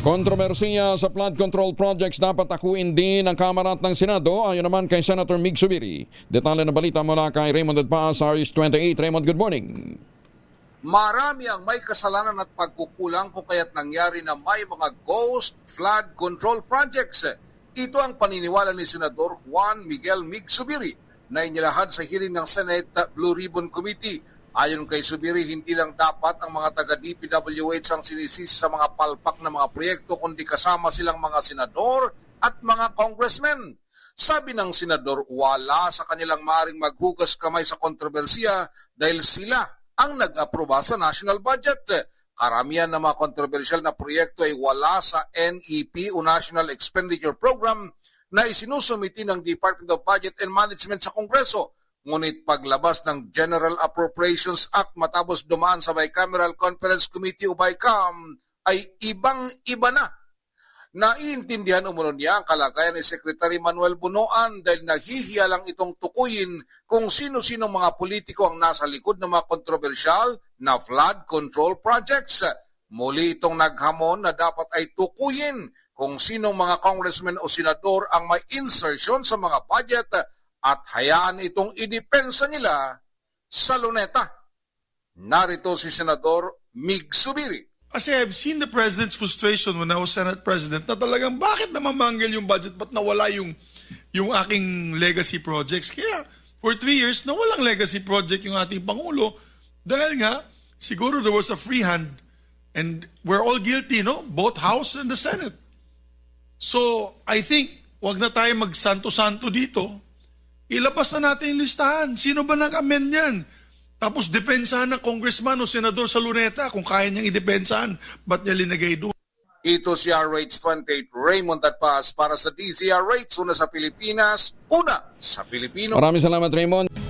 Kontrobersiya sa flood control projects dapat akuin din ng Kamara at ng Senado ayon naman kay Senator Mig Subiri. Detalye ng balita mula kay Raymond Adpaas, RS28. Raymond, good morning. Marami ang may kasalanan at pagkukulang kung kaya't nangyari na may mga ghost flood control projects. Ito ang paniniwala ni Senador Juan Miguel Mig Subiri na inilahad sa hearing ng Senate Blue Ribbon Committee. Ayon kay Subiri, hindi lang dapat ang mga taga-DPWH ang sinisisi sa mga palpak na mga proyekto kundi kasama silang mga senador at mga congressmen. Sabi ng senador, wala sa kanilang maring maghugas kamay sa kontrobersiya dahil sila ang nag-aproba sa national budget. Karamihan ng mga kontrobersyal na proyekto ay wala sa NEP o National Expenditure Program na isinusumiti ng Department of Budget and Management sa Kongreso. Ngunit paglabas ng General Appropriations Act matapos dumaan sa Bicameral Conference Committee o BICAM ay ibang-iba na Naiintindihan umano niya ang kalagayan ni Secretary Manuel Bunoan dahil nahihiya lang itong tukuyin kung sino-sino mga politiko ang nasa likod ng mga kontrobersyal na flood control projects. Muli itong naghamon na dapat ay tukuyin kung sinong mga congressman o senador ang may insertion sa mga budget at hayaan itong idipensa nila sa luneta. Narito si Senador Mig Subiri. Kasi I've seen the president's frustration when I was Senate President na talagang bakit na mamanggal yung budget ba't nawala yung, yung aking legacy projects. Kaya for three years, nawalang legacy project yung ating Pangulo dahil nga siguro there was a free hand and we're all guilty, no? Both House and the Senate. So I think wag na tayo magsanto-santo dito. Ilabas na natin yung listahan. Sino ba nag-amend yan? Tapos depensahan ng congressman o senador sa luneta kung kaya niyang idepensahan. Ba't niya linagay doon? Ito si RH28 Raymond at Paz para sa DZRH, una sa Pilipinas, una sa Pilipino. Maraming salamat, Raymond.